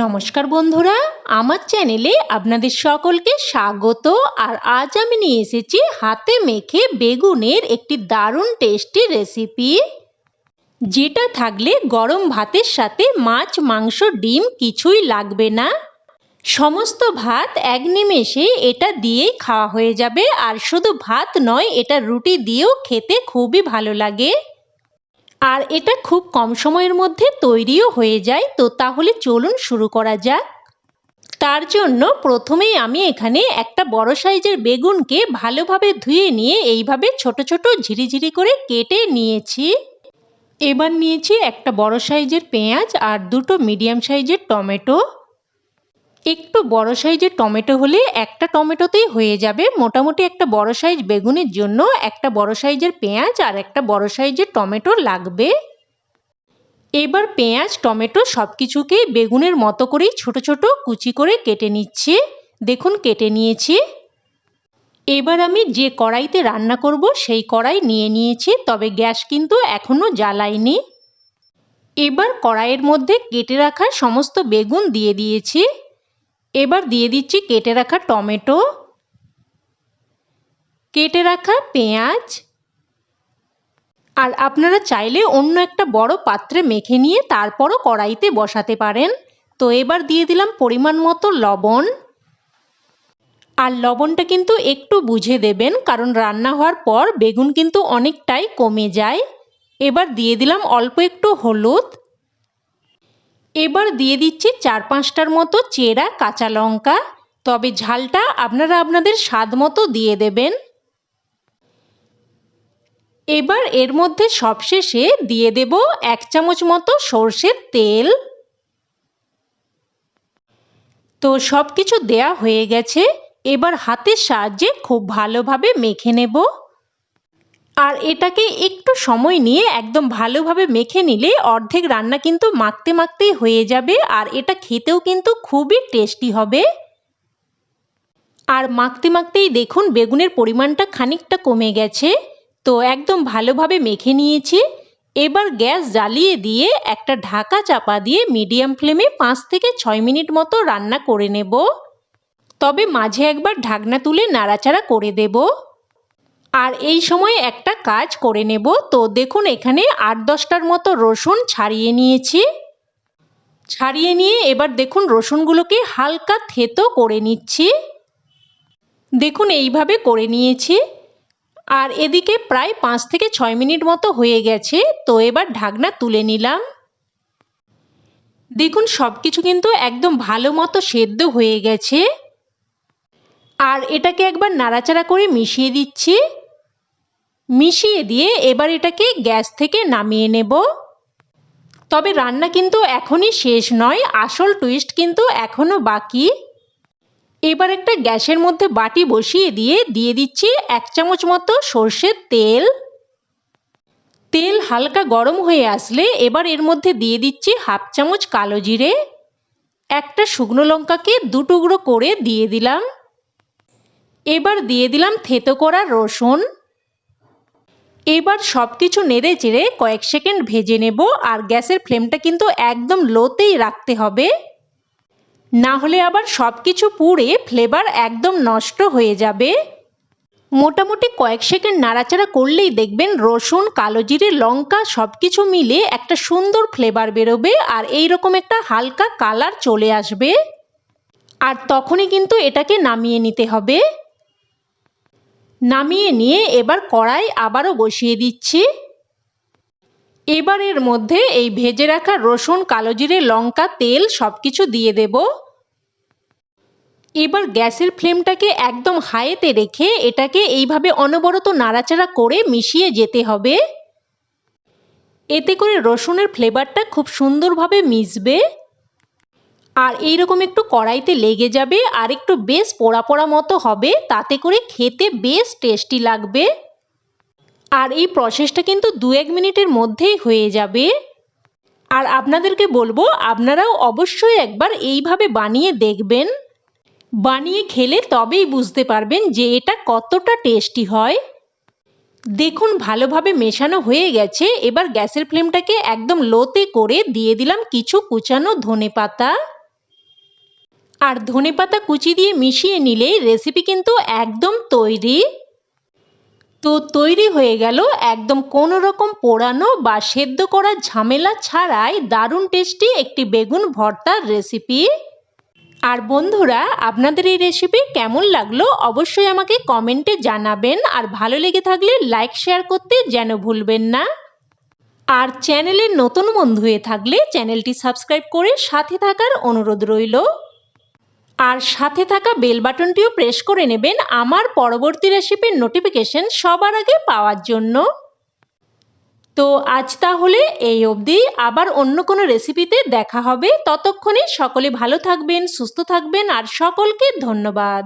নমস্কার বন্ধুরা, আমার চ্যানেলে আপনাদের সকলকে স্বাগত। আর আজ আমি নিয়ে এসেছি হাতে মেখে বেগুনের একটি দারুণ টেস্টি রেসিপি যেটা থাকলে গরম ভাতের সাথে মাছ, মাংস, ডিম কিছুই লাগবে না। সমস্ত ভাত এক নিমেষে এটা দিয়েই খাওয়া হয়ে যাবে। আর শুধু ভাত নয়, এটা রুটি দিয়েও খেতে খুবই ভালো লাগে। আর এটা খুব কম সময়ের মধ্যে তৈরিও হয়ে যায়। তো তাহলে চলুন শুরু করা যাক। তার জন্য প্রথমেই আমি এখানে একটা বড় সাইজের বেগুনকে ভালোভাবে ধুয়ে নিয়ে এইভাবে ছোট ছোট ঝিরিঝিরি করে কেটে নিয়েছি। এবার নিয়েছি একটা বড় সাইজের পেঁয়াজ আর দুটো মিডিয়াম সাইজের টমেটো। একটু বড় সাইজের টমেটো হলে একটা টমেটোতেই হয়ে যাবে। মোটামুটি একটা বড় সাইজ বেগুনের জন্য একটা বড় সাইজের পেঁয়াজ আর একটা বড় সাইজের টমেটো লাগবে। এবার পেঁয়াজ, টমেটো সব কিছুকে বেগুনের মতো করেই ছোট ছোট কুচি করে কেটে নিচ্ছে। দেখুন, কেটে নিয়েছি। এবার আমি যে কড়াইতে রান্না করব সেই কড়াই নিয়ে নিয়েছি, তবে গ্যাস কিন্তু এখনও জ্বালাইনি এবার কড়াইয়ের মধ্যে কেটে রাখা সমস্ত বেগুন দিয়ে দিয়েছি। এবার দিয়ে দিচ্ছি কেটে রাখা টমেটো, কেটে রাখা পেঁয়াজ, আর আপনারা চাইলে অন্য একটা বড় পাত্রে মেখে নিয়ে তারপরও কড়াইতে বসাতে পারেন। তো এবার দিয়ে দিলাম পরিমাণ মতো লবণ। আর লবণটা কিন্তু একটু বুঝে দেবেন, কারণ রান্না হওয়ার পর বেগুন কিন্তু অনেকটাই কমে যায়। এবার দিয়ে দিলাম অল্প একটু হলুদ। এবার দিয়ে দিচ্ছি চার পাঁচটার মতো চেরা কাঁচা লঙ্কা। তবে ঝালটা আপনারা আপনাদের স্বাদ মতো দিয়ে দেবেন। এবার এর মধ্যে সবশেষে দিয়ে দেব এক চামচ মতো সর্ষের তেল। তো সব কিছু দেয়া হয়ে গেছে। এবার হাতের সাহায্যে খুব ভালোভাবে মেখে নেব। আর এটাকে একটু সময় নিয়ে একদম ভালোভাবে মেখে নিলে অর্ধেক রান্না কিন্তু মাখতে মাখতেই হয়ে যাবে আর এটা খেতেও কিন্তু খুবই টেস্টি হবে। আর মাখতে মাখতেই দেখুন বেগুনের পরিমাণটা খানিকটা কমে গেছে। তো একদম ভালোভাবে মেখে নিয়েছি। এবার গ্যাস জ্বালিয়ে দিয়ে একটা ঢাকা চাপা দিয়ে মিডিয়াম ফ্লেমে পাঁচ থেকে ছয় মিনিট মতো রান্না করে নেব। তবে মাঝে একবার ঢাকনা তুলে নাড়াচাড়া করে দেবো। আর এই সময় একটা কাজ করে নেব। তো দেখুন, এখানে আট দশটার মতো রসুন ছাড়িয়ে নিয়েছি। ছাড়িয়ে নিয়ে এবার দেখুন, রসুনগুলোকে হালকা থেতো করে নিচ্ছি। দেখুন, এইভাবে করে নিয়েছি। আর এদিকে প্রায় পাঁচ থেকে ছয় মিনিট মতো হয়ে গেছে। তো এবার ঢাকনা তুলে নিলাম। দেখুন সব কিছু কিন্তু একদম ভালো মতো সেদ্ধ হয়ে গেছে। আর এটাকে একবার নাড়াচাড়া করে মিশিয়ে দিচ্ছি। মিশিয়ে দিয়ে এবার এটাকে গ্যাস থেকে নামিয়ে নেব। তবে রান্না কিন্তু এখনই শেষ নয়, আসল টুইস্ট কিন্তু এখনও বাকি। এবার একটা গ্যাসের মধ্যে বাটি বসিয়ে দিয়ে দিয়ে দিচ্ছি এক চামচ মতো সর্ষের তেল। তেল হালকা গরম হয়ে আসলে এবার এর মধ্যে দিয়ে দিচ্ছি হাফ চামচ কালো জিরে। একটা শুকনো লঙ্কাকে দু টুকরো করে দিয়ে দিলাম। এবার দিয়ে দিলাম থেতো করা রসুন। এবার সব কিছু নেড়ে চেড়ে কয়েক সেকেন্ড ভেজে নেব আর গ্যাসের ফ্লেমটা কিন্তু একদম লোতেই রাখতে হবে। না হলে আবার সব কিছু পুড়ে ফ্লেভার একদম নষ্ট হয়ে যাবে। মোটামুটি কয়েক সেকেন্ড নাড়াচাড়া করলেই দেখবেন রসুন, কালো জিরে, লঙ্কা সব কিছু মিলে একটা সুন্দর ফ্লেভার বেরোবে আর এই রকম একটা হালকা কালার চলে আসবে। আর তখনই কিন্তু এটাকে নামিয়ে নিতে হবে। নামিয়ে নিয়ে এবার কড়াই আবারও বসিয়ে দিচ্ছি। এবার এর মধ্যে এই ভেজে রাখা রসুন, কালো জিরে, লঙ্কা, তেল সব কিছু দিয়ে দেব। এবার গ্যাসের ফ্লেমটাকে একদম হাইতে রেখে এটাকে এইভাবে অনবরত নাড়াচাড়া করে মিশিয়ে যেতে হবে। এতে করে রসুনের ফ্লেভারটা খুব সুন্দরভাবে মিশবে। আর এই রকম একটু কড়াইতে লেগে যাবে আর একটু বেশ পোড়া পোড়া মতো হবে, তাতে করে খেতে বেশ টেস্টি লাগবে। আর এই প্রসেসটা কিন্তু দু এক মিনিটের মধ্যেই হয়ে যাবে। আর আপনাদেরকে বলব, আপনারাও অবশ্যই একবার এইভাবে বানিয়ে দেখবেন। বানিয়ে খেলে তবেই বুঝতে পারবেন যে এটা কতটা টেস্টি হয়। দেখুন, ভালোভাবে মেশানো হয়ে গেছে। এবার গ্যাসের ফ্লেমটাকে একদম লোতে করে দিয়ে দিলাম কিছু কুচানো ধনে পাতা আর ধনেপাতা কুচি দিয়ে মিশিয়ে নিলেই রেসিপি কিন্তু একদম তৈরি। তো তৈরি হয়ে গেল একদম কোনো রকম পোড়ানো বা সেদ্ধ করার ঝামেলা ছাড়াই দারুণ টেস্টি একটি বেগুন ভর্তার রেসিপি আর বন্ধুরা, আপনাদের এই রেসিপি কেমন লাগল অবশ্যই আমাকে কমেন্টে জানাবেন আর ভালো লেগে থাকলে লাইক শেয়ার করতে যেন ভুলবেন না। আর চ্যানেলের নতুন বন্ধু হয়ে থাকলে চ্যানেলটি সাবস্ক্রাইব করে সাথে থাকার অনুরোধ রইল। আর সাথে থাকা বেল বাটনটিও প্রেস করে নেবেন আমার পরবর্তী রেসিপির নোটিফিকেশন সবার আগে পাওয়ার জন্য। তো আজ তাহলে এই অবধি। আবার অন্য কোনো রেসিপিতে দেখা হবে। ততক্ষণে সকলে ভালো থাকবেন, সুস্থ থাকবেন, আর সকলকে ধন্যবাদ।